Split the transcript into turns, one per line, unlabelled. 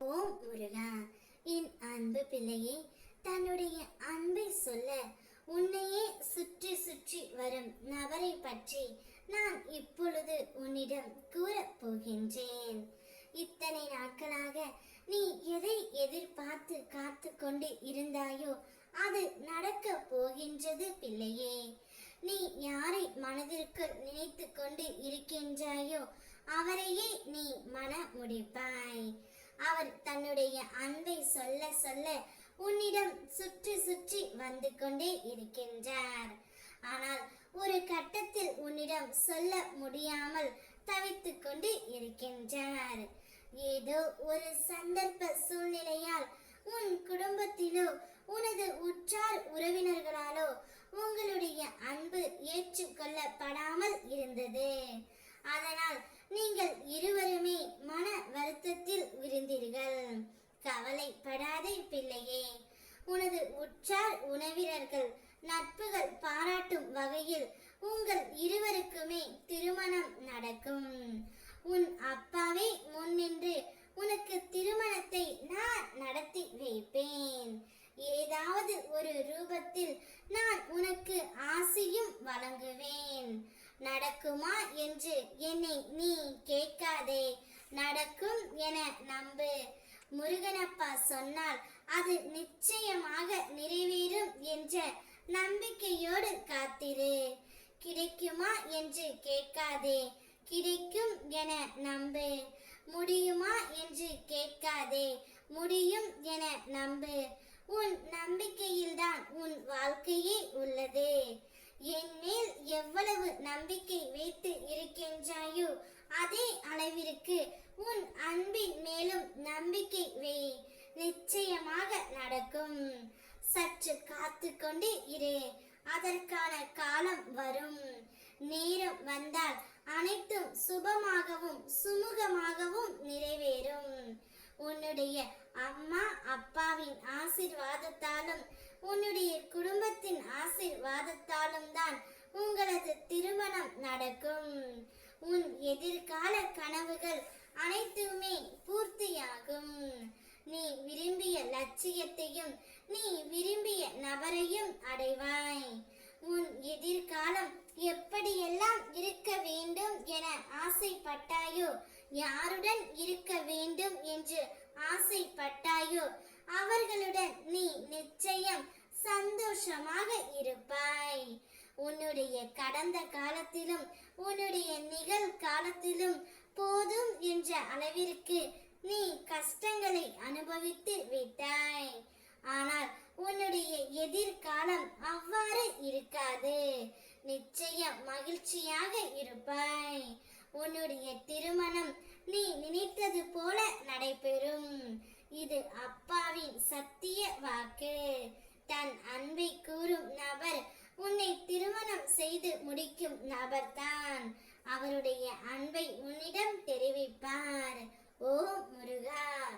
ஓம் முருகா. என் அன்பு பிள்ளையே தன்னுடைய அன்பை சொல்ல உன்னையே சுற்றி சுற்றி வரும் நபரை பற்றி நான் இப்பொழுது உன்னிடம் கூறப் போகின்றேன். இத்தனை நாட்களாக நீ எதை எதிர்பார்த்து காத்து கொண்டு இருந்தாயோ அது நடக்க போகின்றது பிள்ளையே. நீ யாரை மனதிற்குள் நினைத்து கொண்டு இருக்கின்றாயோ அவரையே நீ மன முடிப்பாய். அவர் தன்னுடைய அன்பை சொல்ல சொல்ல உன்னிடம் சுற்றி சுற்றி வந்து கொண்டே இருக்கின்றார். ஆனால் ஒரு கட்டத்தில் உன்னிடம் சொல்ல முடியாமல் தவித்துக் கொண்டு இருக்கின்றார். ஏதோ ஒரு சந்தர்ப்ப சூழ்நிலையா கவலைப்படாதே பிள்ளையே. உனது உற்றார் உணவினர்கள் நட்புகள் பாராட்டும் வகையில் உங்கள் இருவருக்குமே திருமணம் நடக்கும். உன் அப்பாவே முன்னின்று உனக்கு திருமணத்தை நான் நடத்தி வைப்பேன். ஏதாவது ஒரு ரூபத்தில் நான் உனக்கு ஆசையும் வழங்குவேன். நடக்குமா என்று என்னை நீ கேட்காதே. நடக்கும் என நம்பு. முருகனப்பா சொன்னால் அது நிச்சயமாக நிறைவேறும் என்ற நம்பிக்கையோடு காத்திரு. கிடைக்குமா என்று கேட்காதே. கிடைக்கும் என நம்பு. முடியுமா என்று கேட்காதே. முடியும் என நம்பு. உன் நம்பிக்கையில்தான் உன் வாழ்க்கையே உள்ளது என் மேல் எவ்வளவு நம்பிக்கை வைத்து இருக்கின்றாயோ அதே அளவிற்கு உன் அன்பின் மேலும் நம்பிக்கை வை நிச்சயமாக நடக்கும். சற்று காத்து கொண்டு இரு. அதற்கான காலம் வரும். நேரம் வந்தால் அனைத்தும் சுபமாகவும் சுமூகமாகவும் நிறைவேறும். உன்னுடைய அம்மா அப்பாவின் ஆசிர்வாதத்தாலும் உன்னுடைய குடும்பத்தின் ஆசிர்வாதத்தாலும் தான் உங்களது திருமணம் நடக்கும். உன் எதிர்கால கனவுகள் அனைத்துமே பூர்த்தியாகும். நீ விரும்பிய லட்சியத்தையும் நீ விரும்பிய நபரையும் அடைவாய். உன் எதிர்காலம் எப்படியெல்லாம் இருக்க வேண்டும் என ஆசைப்பட்டாயோ யாருடன் இருக்க வேண்டும் என்று ஆசைப்பட்டாயோ அவர்களுடன் நீ நிச்சயம் சந்தோஷமாக இருப்பாய். உன்னுடைய கடந்த காலத்திலும் உன்னுடைய நிகழ்காலத்திலும் போதும் என்ற அளவிற்கு நீ கஷ்டங்களை அனுபவித்து விட்டாய். ஆனால் உன்னுடைய எதிர்காலம் அவ்வாறு இருக்காது. நிச்சயம் மகிழ்ச்சியாக இருப்பாய். உன்னுடைய திருமணம் நீ நினைத்தது போல நடைபெறும். இது அப்பாவின் சத்திய வாக்கு. தன் அன்பை கூறும் நபர் உன்னை திருமணம் செய்து முடிக்கும் நபர்தான். அவருடைய அன்பை உன்னிடம் தெரிவிப்பார். ஓ முருகா.